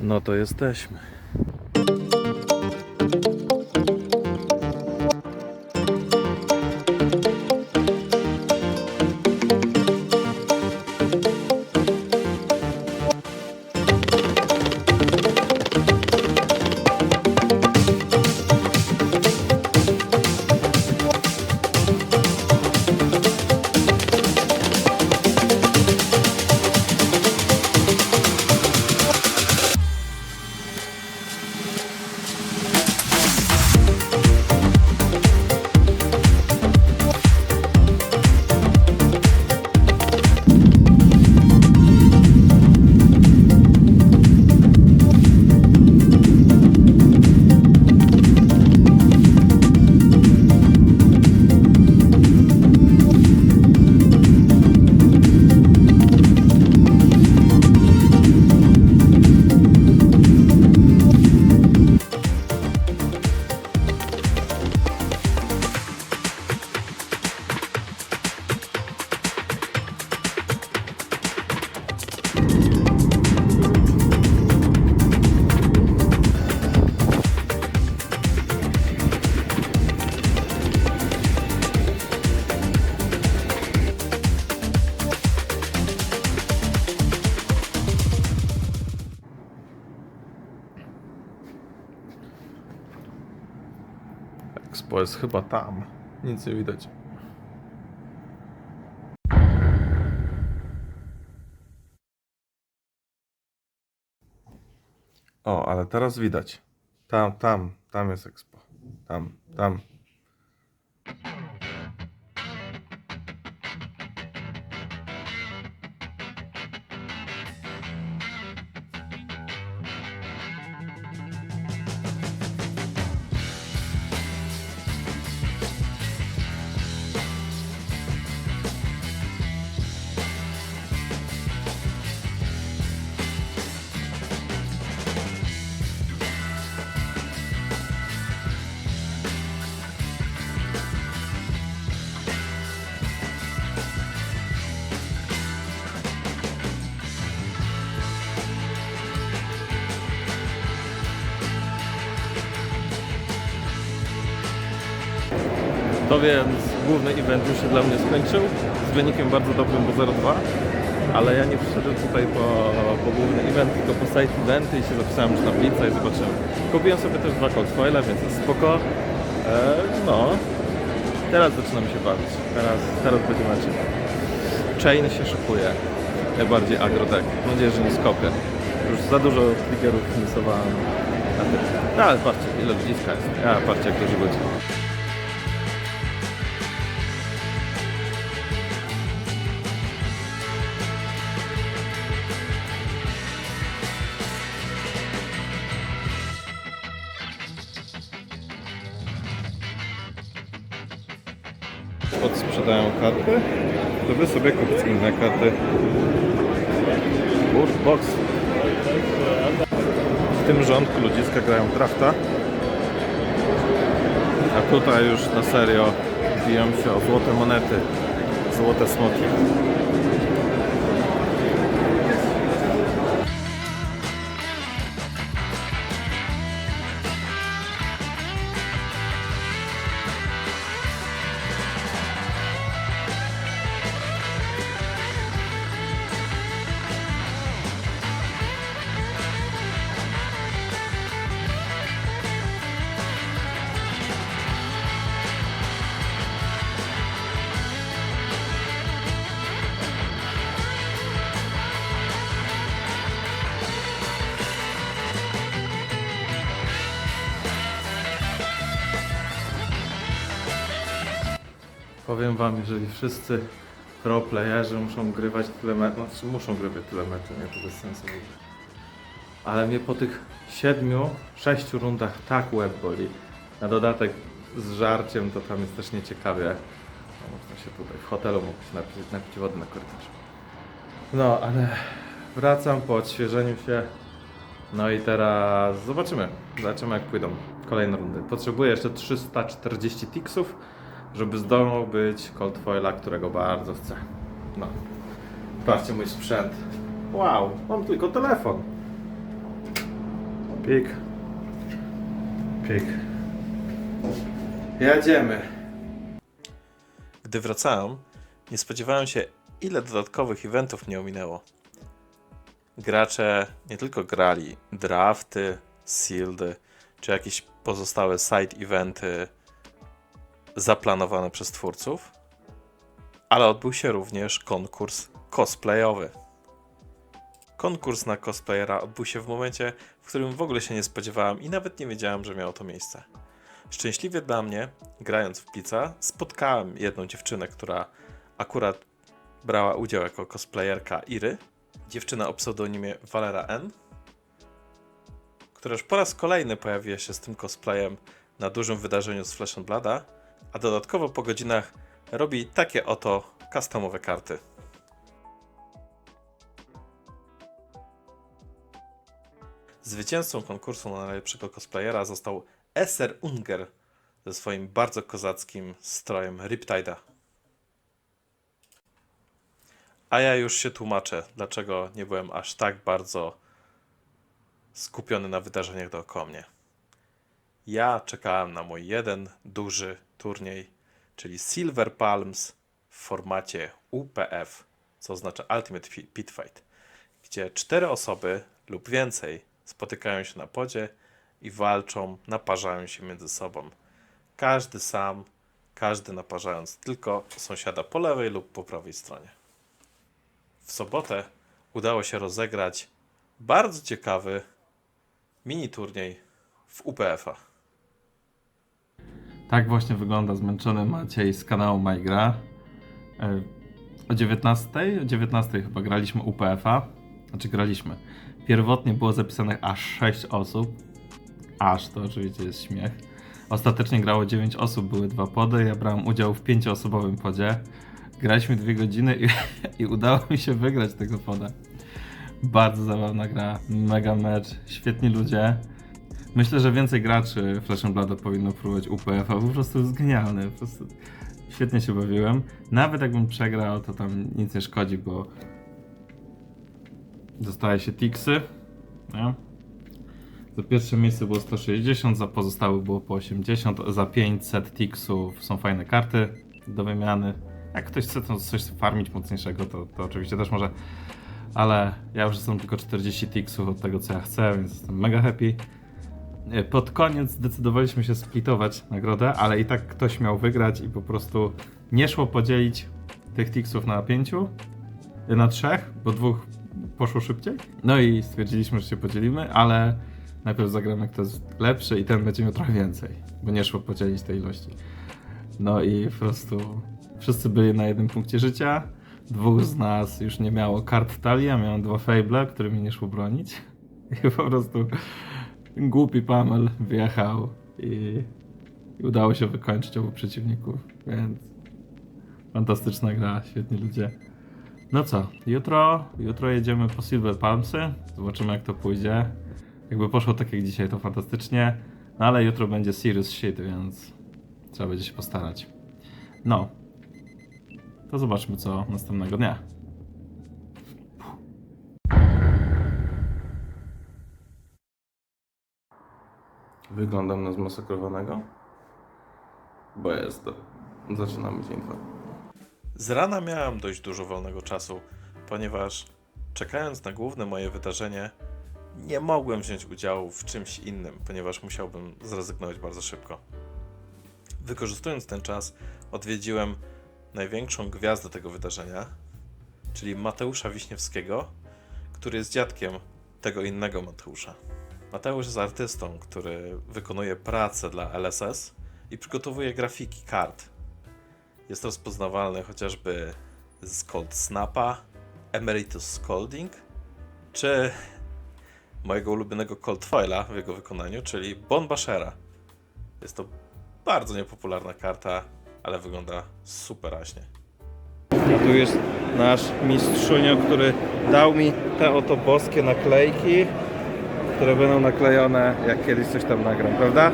No to jesteśmy. Jest chyba tam. Nic nie widać. O, ale teraz widać. Tam, tam, tam jest Expo. Tam, tam. To więc główny event już się dla mnie skończył z wynikiem bardzo dobrym, bo 0-2. Ale ja nie przyszedłem tutaj po, po główny event, tylko po side eventy i się zapisałem już na blitza i zobaczyłem. Kupiłem sobie też dwa cocktaile, więc jest spoko. E, no, teraz zaczynam się bawić. Teraz, teraz będzie macie. Chain się szykuje. Najbardziej agrodek. Mam nadzieję, że nie skopię. Już za dużo triggerów misowałem. No ale patrzcie, ile ludziska jest. Ja, patrzcie jak dużo ludzi. Karty, to wy sobie kupić inne karty. Box. W tym rządku ludziska grają drafta. A tutaj już na serio biją się o złote monety, złote smoki. Powiem wam, jeżeli wszyscy pro playerzy muszą grywać tyle metrów, znaczy muszą grywać tyle metrów, nie to bez sensu. Ale mnie po tych siedmiu, sześciu rundach tak łeb boli. Na dodatek z żarciem to tam jest też nieciekawie. No, można się tutaj w hotelu mógł napić, napić wody na korytarzu. No, ale wracam po odświeżeniu się. No i teraz zobaczymy. Zobaczymy jak pójdą kolejne rundy. Potrzebuję jeszcze 340 tiksów, żeby zdolał być Cold Foila, którego bardzo chcę. No. Patrzcie mój sprzęt. Wow, mam tylko telefon. Pik. Pik. Jedziemy. Gdy wracałem, nie spodziewałem się, ile dodatkowych eventów mnie ominęło. Gracze nie tylko grali drafty, sealedy, czy jakieś pozostałe side eventy zaplanowane przez twórców, ale odbył się również konkurs cosplayowy. Konkurs na cosplayera odbył się w momencie, w którym w ogóle się nie spodziewałem i nawet nie wiedziałem, że miało to miejsce. Szczęśliwie dla mnie, grając w Plica, spotkałem jedną dziewczynę, która akurat brała udział jako cosplayerka Iry. Dziewczyna o pseudonimie Valera N, która już po raz kolejny pojawiła się z tym cosplayem na dużym wydarzeniu z Flash and Blooda, a dodatkowo po godzinach robi takie oto customowe karty. Zwycięzcą konkursu na najlepszego cosplayera został Esser Unger ze swoim bardzo kozackim strojem Riptide'a. A ja już się tłumaczę, dlaczego nie byłem aż tak bardzo skupiony na wydarzeniach dookoła mnie. Ja czekałem na mój jeden duży turniej, czyli Silver Palms w formacie UPF, co oznacza Ultimate Pit Fight, gdzie cztery osoby lub więcej spotykają się na podzie i walczą, naparzają się między sobą. Każdy sam, każdy naparzając tylko sąsiada po lewej lub po prawej stronie. W sobotę udało się rozegrać bardzo ciekawy mini turniej w UPF-a. Tak właśnie wygląda zmęczony Maciej z kanału MyGra. E, O 19, o 19 chyba graliśmy UPF-a. Znaczy graliśmy. Pierwotnie było zapisanych aż 6 osób. Aż to oczywiście jest śmiech. Ostatecznie grało 9 osób, były dwa pody. Ja brałem udział w 5-osobowym podzie. Graliśmy dwie godziny i, i udało mi się wygrać tego poda. Bardzo zabawna gra, mega mecz, świetni ludzie. Myślę, że więcej graczy Flash Blood powinno próbować UPF, a po prostu jest genialny. Po prostu świetnie się bawiłem. Nawet jakbym przegrał, to tam nic nie szkodzi, bo dostaje się tiksy. Nie? Za pierwsze miejsce było 160, za pozostałe było po 80. Za 500 tiksów są fajne karty do wymiany. Jak ktoś chce coś farmić mocniejszego, to, to oczywiście też może. Ale ja już jestem tylko 40 tiksów od tego, co ja chcę, więc jestem mega happy. E, Pod koniec zdecydowaliśmy się splitować nagrodę, ale i tak ktoś miał wygrać i po prostu nie szło podzielić tych tiksów na pięciu, e, na trzech, bo dwóch poszło szybciej. No i stwierdziliśmy, że się podzielimy, ale najpierw zagramy kto jest lepszy i ten będzie miał trochę więcej, bo nie szło podzielić tej ilości. No i po prostu wszyscy byli na jednym punkcie życia. Dwóch z nas już nie miało kart talii, a miałem dwa fable, którymi nie szło bronić. I po prostu głupi Pamel wjechał i, i udało się wykończyć obu przeciwników, więc fantastyczna gra, świetni ludzie. No co, jutro, jutro jedziemy po Silver Palmsy, zobaczymy jak to pójdzie. Jakby poszło tak jak dzisiaj, to fantastycznie, no ale jutro będzie serious shit, więc trzeba będzie się postarać. No, to zobaczmy co następnego dnia. Wyglądam na zmasakrowanego? Bo jest. Zaczynamy dwa. Z rana miałem dość dużo wolnego czasu, ponieważ czekając na główne moje wydarzenie, nie mogłem wziąć udziału w czymś innym, ponieważ musiałbym zrezygnować bardzo szybko. Wykorzystując ten czas, odwiedziłem największą gwiazdę tego wydarzenia, czyli Mateusza Wiśniewskiego, który jest dziadkiem tego innego Mateusza. Mateusz jest artystą, który wykonuje pracę dla LSS i przygotowuje grafiki kart. Jest rozpoznawalny chociażby z Cold Snapa, Emeritus Scolding, czy mojego ulubionego Cold Foila w jego wykonaniu, czyli Bon Bashera. Jest to bardzo niepopularna karta, ale wygląda super raśnie. Tu jest nasz mistrzunio, który dał mi te oto boskie naklejki, które będą naklejone jak kiedyś coś tam nagram, prawda?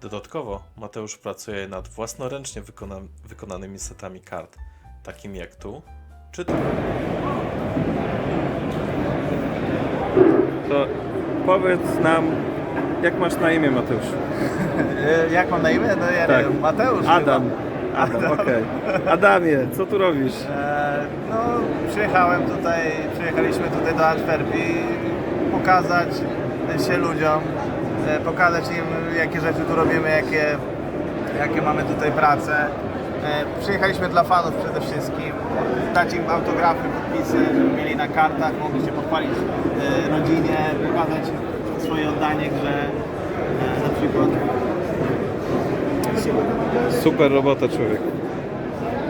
Dodatkowo Mateusz pracuje nad własnoręcznie wykona- wykonanymi setami kart, takimi jak tu czy tu. to powiedz nam, jak masz na imię Mateusz? E, Jak mam na imię? No ja Tak. nie wiem, Mateusz Adam. chyba. Adam, okej. Adamie, co tu robisz? Przyjechałem tutaj, przyjechaliśmy tutaj do Antwerpii pokazać się ludziom, e, pokazać im jakie rzeczy tu robimy, jakie, jakie mamy tutaj pracę. E, Przyjechaliśmy dla fanów przede wszystkim, dać im autografy, podpisy, żeby mieli na kartach, mogli się pochwalić e, rodzinie, pokazać swoje oddanie grze, na przykład. Super robota, człowiek.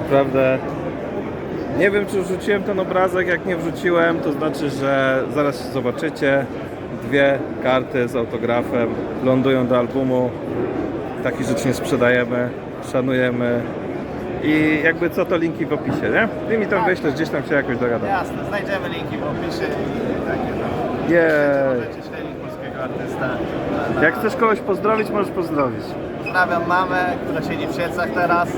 Naprawdę. Nie wiem, czy wrzuciłem ten obrazek. Jak nie wrzuciłem, to znaczy, że zaraz zobaczycie. Dwie karty z autografem lądują do albumu. Takich rzeczy nie sprzedajemy, szanujemy. I jakby co, to linki w opisie, nie? Ty mi tam wyślesz, gdzieś tam się jakoś dogadam. Jasne, znajdziemy linki w opisie i takie tam. Jej! Możecie śledzić polskiego artysta. Na- na- Jak chcesz kogoś pozdrowić, możesz pozdrowić. Pozdrawiam mamę, która siedzi w Siedlcach teraz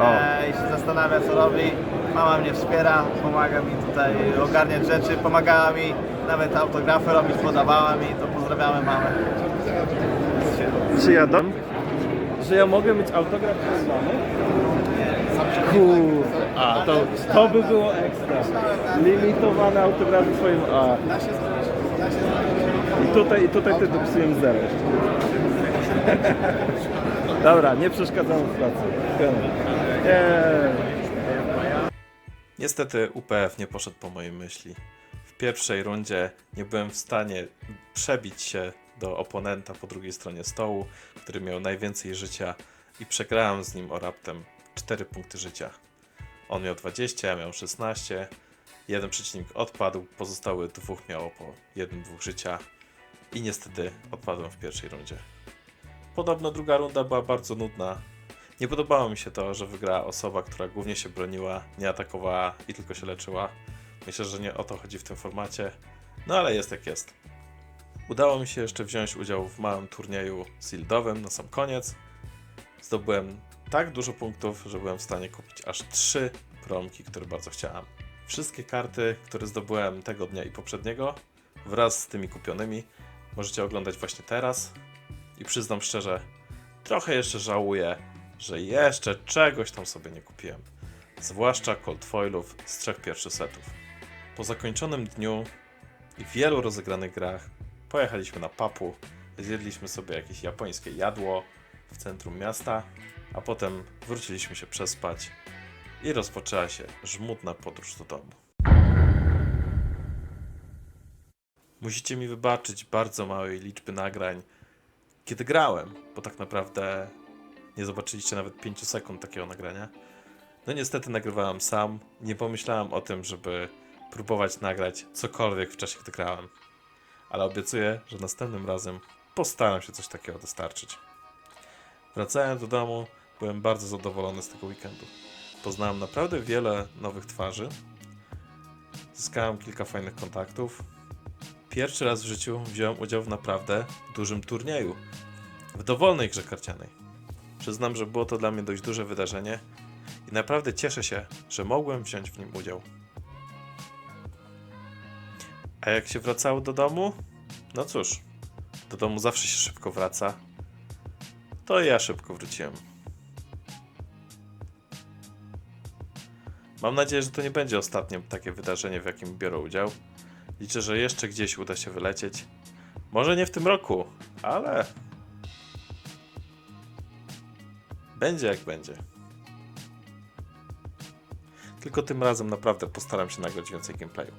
O. e, i się zastanawia co robi. Mama mnie wspiera, pomaga mi tutaj ogarniać rzeczy, pomagała mi nawet autografy robić, podawała mi, to pozdrawiamy mamę. Czy ja dam? Że ja mogę mieć autograf z mamy? Kur... A, to, to by było ekstra. Limitowane autografy swoim A. I tutaj, i tutaj ty dopisujemy zero jeszcze. Dobra, nie przeszkadzamy w pracy. Nie. Niestety UPF nie poszedł po mojej myśli. W pierwszej rundzie nie byłem w stanie przebić się do oponenta po drugiej stronie stołu, który miał najwięcej życia i przegrałem z nim o raptem 4 punkty życia. On miał 20, ja miał 16. Jeden przeciwnik odpadł, pozostałych dwóch miało po 1-2 życia i niestety odpadłem w pierwszej rundzie. Podobno druga runda była bardzo nudna, nie podobało mi się to, że wygrała osoba, która głównie się broniła, nie atakowała i tylko się leczyła. Myślę, że nie o to chodzi w tym formacie, no ale jest jak jest. Udało mi się jeszcze wziąć udział w małym turnieju sildowym na sam koniec. Zdobyłem tak dużo punktów, że byłem w stanie kupić aż trzy promki, które bardzo chciałem. Wszystkie karty, które zdobyłem tego dnia i poprzedniego, wraz z tymi kupionymi, możecie oglądać właśnie teraz. I przyznam szczerze, trochę jeszcze żałuję, że jeszcze czegoś tam sobie nie kupiłem. Zwłaszcza cold foilów z trzech pierwszych setów. Po zakończonym dniu i wielu rozegranych grach pojechaliśmy na papu, zjedliśmy sobie jakieś japońskie jadło w centrum miasta, a potem wróciliśmy się przespać i rozpoczęła się żmudna podróż do domu. Musicie mi wybaczyć bardzo małej liczby nagrań, kiedy grałem, bo tak naprawdę nie zobaczyliście nawet 5 sekund takiego nagrania. No niestety nagrywałem sam, nie pomyślałem o tym, żeby próbować nagrać cokolwiek w czasie, gdy grałem. Ale obiecuję, że następnym razem postaram się coś takiego dostarczyć. Wracając do domu, byłem bardzo zadowolony z tego weekendu. Poznałem naprawdę wiele nowych twarzy. Zyskałem kilka fajnych kontaktów. Pierwszy raz w życiu wziąłem udział w naprawdę dużym turnieju. W dowolnej grze karcianej. Przyznam, że było to dla mnie dość duże wydarzenie i naprawdę cieszę się, że mogłem wziąć w nim udział. A jak się wracało do domu? No cóż, do domu zawsze się szybko wraca. To ja szybko wróciłem. Mam nadzieję, że to nie będzie ostatnie takie wydarzenie, w jakim biorę udział. Liczę, że jeszcze gdzieś uda się wylecieć. Może nie w tym roku, ale będzie jak będzie. Tylko tym razem naprawdę postaram się nagrać więcej gameplayu.